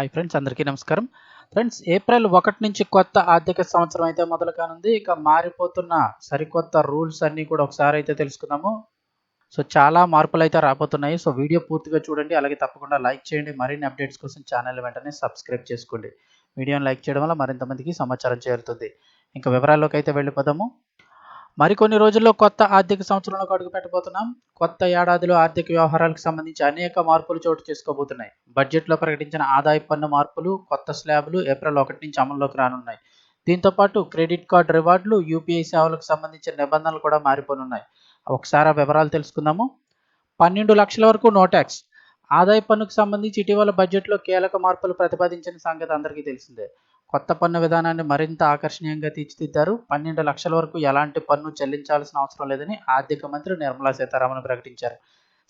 Hi friends అందరికీ నమస్కారం. Friends April ఒకటి నుంచి కొత్త ఆర్థిక సంవత్సరం అయితే మొదలు కానుంది. ఇక మారిపోతున్న సరికొత్త రూల్స్ అన్నీ కూడా ఒకసారి అయితే తెలుసుకుందాము. సో చాలా మార్పులు అయితే రాబోతున్నాయి. సో వీడియో పూర్తిగా చూడండి. అలాగే తప్పకుండా లైక్ చేయండి. మరిన్ని అప్డేట్స్ కోసం ఛానల్ వెంటనే సబ్స్క్రైబ్ చేసుకోండి. వీడియోని లైక్ చేయడం వల్ల మరింత మందికి సమాచారం చేరుతుంది. ఇంకా వివరాల్లోకి అయితే వెళ్ళిపోదాము. మరికొన్ని రోజుల్లో కొత్త ఆర్థిక సంవత్సరంలోకి అడుగు పెట్టబోతున్నాం. కొత్త ఏడాదిలో ఆర్థిక వ్యవహారాలకు సంబంధించి అనేక మార్పులు చోటు చేసుకోబోతున్నాయి. బడ్జెట్లో ప్రకటించిన ఆదాయ పన్ను మార్పులు కొత్త స్లాబ్లు ఏప్రిల్ ఒకటి నుంచి అమల్లోకి రానున్నాయి. దీంతో పాటు క్రెడిట్ కార్డు రివార్డులు యూపీఐ సేవలకు సంబంధించిన నిబంధనలు కూడా మారిపోనున్నాయి. ఒకసారి ఆ వివరాలు తెలుసుకుందాము. పన్నెండు లక్షల వరకు నో ట్యాక్స్. ఆదాయ పన్నుకు సంబంధించి ఇటీవల బడ్జెట్లో కీలక మార్పులు ప్రతిపాదించిన సంగతి అందరికీ తెలిసిందే. కొత్త పన్ను విధానాన్ని మరింత ఆకర్షణీయంగా తీర్చిదిద్దారు. పన్నెండు లక్షల వరకు ఎలాంటి పన్ను చెల్లించాల్సిన అవసరం లేదని ఆర్థిక మంత్రి నిర్మలా సీతారామన్ ప్రకటించారు.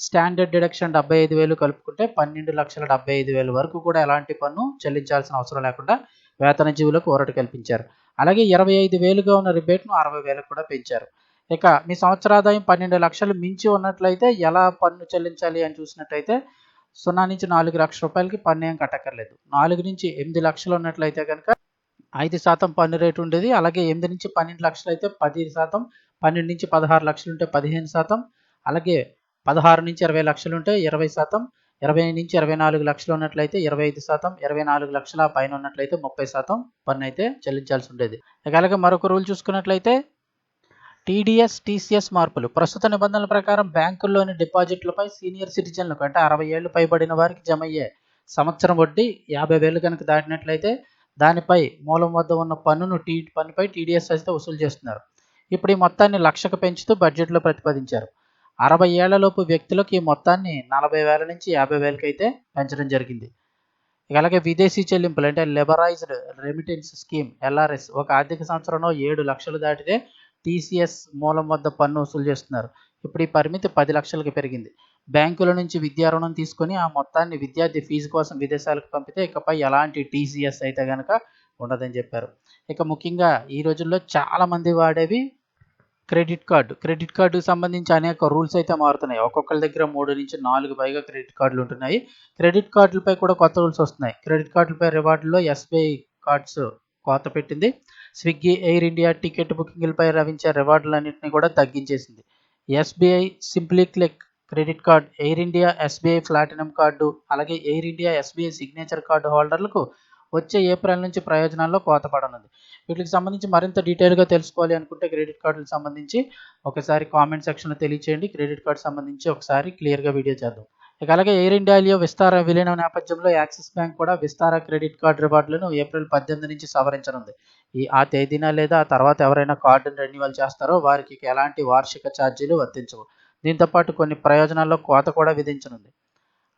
స్టాండర్డ్ డిడక్షన్ డెబ్బై ఐదు వేలు కలుపుకుంటే పన్నెండు లక్షల డెబ్బై ఐదు వేలు వరకు కూడా ఎలాంటి పన్ను చెల్లించాల్సిన అవసరం లేకుండా వేతన జీవులకు ఊరట కల్పించారు. అలాగే ఇరవై ఐదు వేలుగా ఉన్న రిబేట్ను అరవై వేలకు కూడా పెంచారు. ఇక మీ సంవత్సరాదాయం పన్నెండు లక్షలు మించి ఉన్నట్లయితే ఎలా పన్ను చెల్లించాలి అని చూసినట్టయితే సున్నా నుంచి నాలుగు లక్షల రూపాయలకి పన్ను ఏం కట్టక్కర్లేదు. నాలుగు నుంచి ఎనిమిది లక్షలు ఉన్నట్లయితే కనుక ఐదు శాతం పన్ను రేటు ఉండేది. అలాగే ఎనిమిది నుంచి పన్నెండు లక్షలు అయితే పది శాతం పన్నెండు నుంచి పదహారు లక్షలు ఉంటే పదిహేను శాతం అలాగే పదహారు నుంచి ఇరవై లక్షలు ఉంటే ఇరవై శాతం ఇరవై నుంచి ఇరవై నాలుగు లక్షలు ఉన్నట్లయితే ఇరవై ఐదు శాతం ఇరవై నాలుగు లక్షల పైన ఉన్నట్లయితే ముప్పై శాతం పన్ను అయితే చెల్లించాల్సి ఉండేది. ఇక అలాగే మరొక రూల్ చూసుకున్నట్లయితే టీడీఎస్ టీసీఎస్ మార్పులు. ప్రస్తుత నిబంధనల ప్రకారం బ్యాంకుల్లోని డిపాజిట్లపై సీనియర్ సిటిజన్లకు అంటే అరవై ఏళ్ళు పైబడిన వారికి జమ అయ్యే సంవత్సరం వడ్డీ యాభై వేలు కనుక దాటినట్లయితే దానిపై మూలం వద్ద ఉన్న పన్నును టీ పన్నుపై టీడీఎస్ అయితే వసూలు చేస్తున్నారు. ఇప్పుడు ఈ మొత్తాన్ని లక్షకు పెంచుతూ బడ్జెట్లో ప్రతిపాదించారు. అరవై ఏళ్ళలోపు వ్యక్తులకు ఈ మొత్తాన్ని నలభై వేల నుంచి యాభై వేలకి అయితే పెంచడం జరిగింది. అలాగే విదేశీ చెల్లింపులు అంటే లిబరైజ్డ్ రెమిటెన్స్ స్కీమ్ ఎల్ఆర్ఎస్ ఒక ఆర్థిక సంవత్సరంలో ఏడు లక్షలు దాటితే టీసీఎస్ మూలం వద్ద పన్ను వసూలు చేస్తున్నారు. ఇప్పుడు ఈ పరిమితి పది లక్షలకు పెరిగింది. బ్యాంకుల నుంచి విద్యా రుణం తీసుకొని ఆ మొత్తాన్ని విద్యార్థి ఫీజు కోసం విదేశాలకు పంపితే ఇకపై ఎలాంటి టీసీఎస్ అయితే కనుక ఉండదని చెప్పారు. ఇక ముఖ్యంగా ఈ రోజుల్లో చాలామంది వాడేవి క్రెడిట్ కార్డు. క్రెడిట్ కార్డుకి సంబంధించి అనేక రూల్స్ అయితే మారుతున్నాయి. ఒక్కొక్కరి దగ్గర మూడు నుంచి నాలుగు పైగా క్రెడిట్ కార్డులు ఉంటున్నాయి. క్రెడిట్ కార్డులపై కూడా కొత్త రూల్స్ వస్తున్నాయి. క్రెడిట్ కార్డులపై రివార్డులో ఎస్బీఐ కార్డ్స్ కోత పెట్టింది. స్విగ్గీ ఎయిర్ ఇండియా టికెట్ బుకింగ్లపై లభించే రివార్డులన్నింటినీ కూడా తగ్గించేసింది. SBI simply click credit card Air India SBI platinum card అలాగే Air India SBI signature card హోల్డర్లకు వచ్చే ఏప్రిల్ నుంచి ప్రయోజనాల్లో కోత పడనుంది. వీటికి సంబంధించి మరింత డీటెయిల్గా తెలుసుకోవాలి అనుకుంటే క్రెడిట్ కార్డులకు సంబంధించి ఒకసారి కామెంట్ సెక్షన్లో తెలియచేయండి. క్రెడిట్ కార్డు సంబంధించి ఒకసారి క్లియర్గా వీడియో చేద్దాం. ఇక అలాగే ఎయిర్ ఇండియాలో విస్తార విలీనం నేపథ్యంలో యాక్సిస్ బ్యాంక్ కూడా విస్తార క్రెడిట్ కార్డు రివార్డులను ఏప్రిల్ పద్దెనిమిది నుంచి సవరించనుంది. ఈ ఆ తేదీన లేదా ఆ తర్వాత ఎవరైనా కార్డును రెన్యువల్ చేస్తారో వారికి ఎలాంటి వార్షిక ఛార్జీలు వర్తించవు. దీంతో పాటు కొన్ని ప్రయోజనాల్లో కోత కూడా విధించనుంది.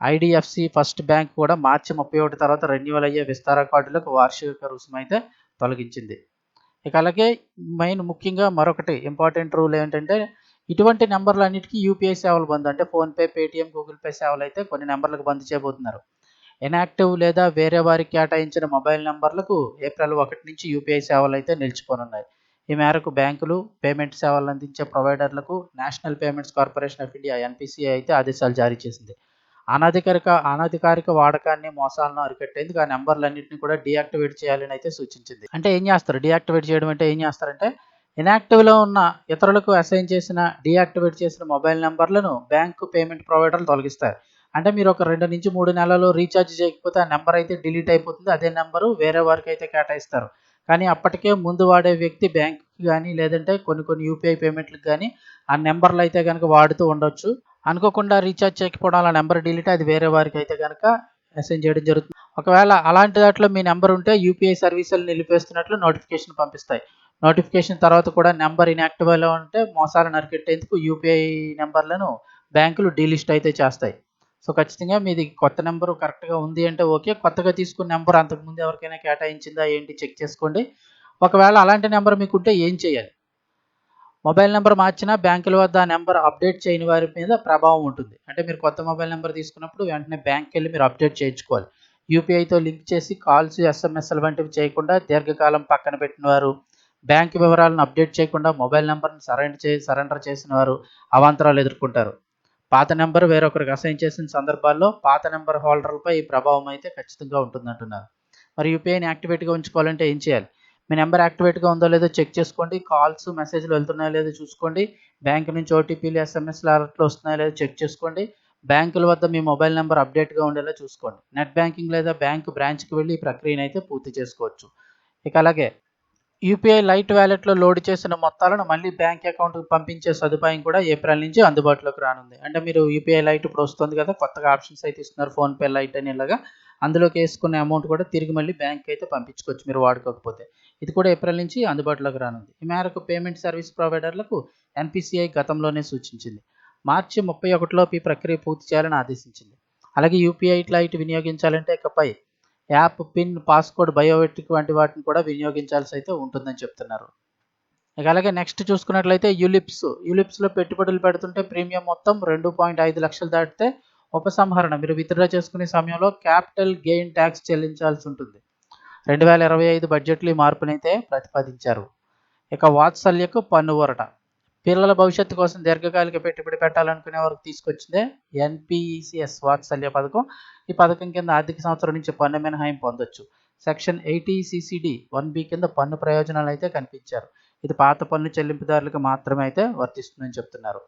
ఐడిఎఫ్సి ఫస్ట్ బ్యాంక్ కూడా మార్చి ముప్పై ఒకటి తర్వాత రెన్యువల్ అయ్యే విస్తార కార్డులకు వార్షిక రుసుము అయితే తొలగించింది. ఇక అలాగే మెయిన్ ముఖ్యంగా మరొకటి ఇంపార్టెంట్ రూల్ ఏంటంటే ఇటువంటి నెంబర్లు అన్నిటికీ యూపీఐ సేవలు బంద్. అంటే ఫోన్పే పేటిఎం గూగుల్ పే సేవలు అయితే కొన్ని నెంబర్లకు బంద్ చేయబోతున్నారు. ఇనాక్టివ్ లేదా వేరే వారికి కేటాయించిన మొబైల్ నెంబర్లకు ఏప్రిల్ ఒకటి నుంచి యూపీఐ సేవలు అయితే నిలిచిపోనున్నాయి. ఈ మేరకు బ్యాంకులు పేమెంట్ సేవలు అందించే ప్రొవైడర్లకు National Payments Corporation of India NPCI అయితే ఆదేశాలు జారీ చేసింది. అనధికారిక అనధికారిక వాడకాన్ని మోసాలను అరికట్టేందుకు ఆ నెంబర్లన్నింటినీ కూడా డీయాక్టివేట్ చేయాలని అయితే సూచించింది. అంటే ఏం చేస్తారు? డీయాక్టివేట్ చేయడం అంటే ఏం చేస్తారంటే ఇనాక్టివ్లో ఉన్న ఇతరులకు అసైన్ చేసిన డీయాక్టివేట్ చేసిన మొబైల్ నెంబర్లను బ్యాంకు పేమెంట్ ప్రొవైడర్లు తొలగిస్తారు. అంటే మీరు ఒక రెండు నుంచి మూడు నెలలు రీఛార్జ్ చేయకపోతే ఆ నెంబర్ అయితే డిలీట్ అయిపోతుంది. అదే నెంబరు వేరే వారికి అయితే కేటాయిస్తారు. కానీ అప్పటికే ముందు వాడే వ్యక్తి బ్యాంక్కి కానీ లేదంటే కొన్ని కొన్ని యూపీఐ పేమెంట్లకు కానీ ఆ నెంబర్లు అయితే కనుక వాడుతూ ఉండొచ్చు. అనుకోకుండా రీఛార్జ్ చేయకపోవడం ఆ నెంబర్ డిలీట్ అది వేరే వారికి అయితే కనుక అసైన్ చేయడం జరుగుతుంది. ఒకవేళ అలాంటి దాంట్లో మీ నెంబర్ ఉంటే యూపీఐ సర్వీసులు నిలిపేస్తున్నట్లు నోటిఫికేషన్ పంపిస్తాయి. నోటిఫికేషన్ తర్వాత కూడా నెంబర్ ఇన్యాక్టివ్లో ఉంటే మోసాలు నరికెట్టేందుకు యూపీఐ నెంబర్లను బ్యాంకులు డీలిస్ట్ అయితే చేస్తాయి. సో ఖచ్చితంగా మీది కొత్త నెంబర్ కరెక్ట్గా ఉంది అంటే ఓకే కొత్తగా తీసుకున్న నెంబర్ అంతకుముందు ఎవరికైనా కేటాయించిందా ఏంటి చెక్ చేసుకోండి. ఒకవేళ అలాంటి నెంబర్ మీకు ఉంటే ఏం చేయాలి? మొబైల్ నెంబర్ మార్చినా బ్యాంకుల వద్ద ఆ నెంబర్ అప్డేట్ చేయని వారి మీద ప్రభావం ఉంటుంది. అంటే మీరు కొత్త మొబైల్ నెంబర్ తీసుకున్నప్పుడు వెంటనే బ్యాంక్కి వెళ్ళి మీరు అప్డేట్ చేయించుకోవాలి. యూపీఐతో లింక్ చేసి కాల్స్ ఎస్ఎంఎస్ల వంటివి చేయకుండా దీర్ఘకాలం పక్కన పెట్టిన వారు బ్యాంక్ వివరాలను అప్డేట్ చేయకుండా మొబైల్ నెంబర్ని సరెండర్ చే సరెండర్ చేసిన వారు అవాంతరాలు ఎదుర్కొంటారు. పాత నెంబర్ వేరొకరికి అసైన్ చేసిన సందర్భాల్లో పాత నెంబర్ హోల్డర్లపై ఈ ప్రభావం అయితే ఖచ్చితంగా ఉంటుందంటున్నారు. మరి యూపీఐని యాక్టివేట్గా ఉంచుకోవాలంటే ఏం చేయాలి? మీ నెంబర్ యాక్టివేట్గా ఉందో లేదో చెక్ చేసుకోండి. కాల్స్ మెసేజ్లు వెళ్తున్నాయో లేదో చూసుకోండి. బ్యాంక్ నుంచి ఓటీపీలు ఎస్ఎంఎస్లు అలర్ట్లు వస్తున్నాయో లేదో చెక్ చేసుకోండి. బ్యాంకుల వద్ద మీ మొబైల్ నెంబర్ అప్డేట్గా ఉండేలా చూసుకోండి. నెట్ బ్యాంకింగ్ లేదా బ్యాంక్ బ్రాంచ్కి వెళ్ళి ఈ ప్రక్రియను అయితే పూర్తి చేసుకోవచ్చు. ఇక అలాగే యూపీఐ లైట్ వ్యాలెట్లో లోడ్ చేసిన మొత్తాలను మళ్ళీ బ్యాంక్ అకౌంట్కి పంపించే సదుపాయం కూడా ఏప్రిల్ నుంచి అందుబాటులోకి రానుంది. అంటే మీరు యూపీఐ లైట్ ఇప్పుడు వస్తుంది కదా కొత్తగా ఆప్షన్స్ అయితే ఇస్తున్నారు. ఫోన్పే లైట్ అని ఇలాగా. అందులోకి వేసుకున్న అమౌంట్ కూడా తిరిగి మళ్ళీ బ్యాంక్ అయితే పంపించుకోవచ్చు మీరు వాడుకోకపోతే. ఇది కూడా ఏప్రిల్ నుంచి అందుబాటులోకి రానుంది. ఈ మేరకు పేమెంట్ సర్వీస్ ప్రొవైడర్లకు ఎన్పిసిఐ గతంలోనే సూచించింది. మార్చి ముప్పై ఒకటిలోపు ఈ ప్రక్రియ పూర్తి చేయాలని ఆదేశించింది. అలాగే యూపీఐ లైట్ వినియోగించాలంటే ఇకపై యాప్ పిన్ పాస్కోడ్ బయోమెట్రిక్ వంటి వాటిని కూడా వినియోగించాల్సి అయితే ఉంటుందని చెప్తున్నారు. ఇక అలాగే నెక్స్ట్ చూసుకున్నట్లయితే యులిప్స్. యులిప్స్లో పెట్టుబడులు పెడుతుంటే ప్రీమియం మొత్తం రెండు పాయింట్ ఐదు లక్షలు దాటితే ఉపసంహరణ. మీరు విత్డ్రా చేసుకునే సమయంలో క్యాపిటల్ గెయిన్ ట్యాక్స్ చెల్లించాల్సి ఉంటుంది. రెండు వేల ఇరవై ఐదు బడ్జెట్లో ఈ మార్పునైతే ప్రతిపాదించారు. ఇక వాత్సల్యకు పన్ను ఊరట. పిల్లల భవిష్యత్తు కోసం దీర్ఘకాలిక పెట్టుబడి పెట్టాలనుకునే వారికి తీసుకొచ్చిందే ఎన్పిఈసిఎస్ వాత్సల్య పథకం. ఈ పథకం కింద ఆర్థిక సంవత్సరం నుంచి పన్ను మినహాయింపు పొందొచ్చు. సెక్షన్ ఎయిటీసీసీడీ వన్ బి కింద పన్ను ప్రయోజనాలు అయితే కనిపించారు. ఇది పాత పన్ను చెల్లింపుదారులకు మాత్రమే అయితే వర్తిస్తుందని చెప్తున్నారు.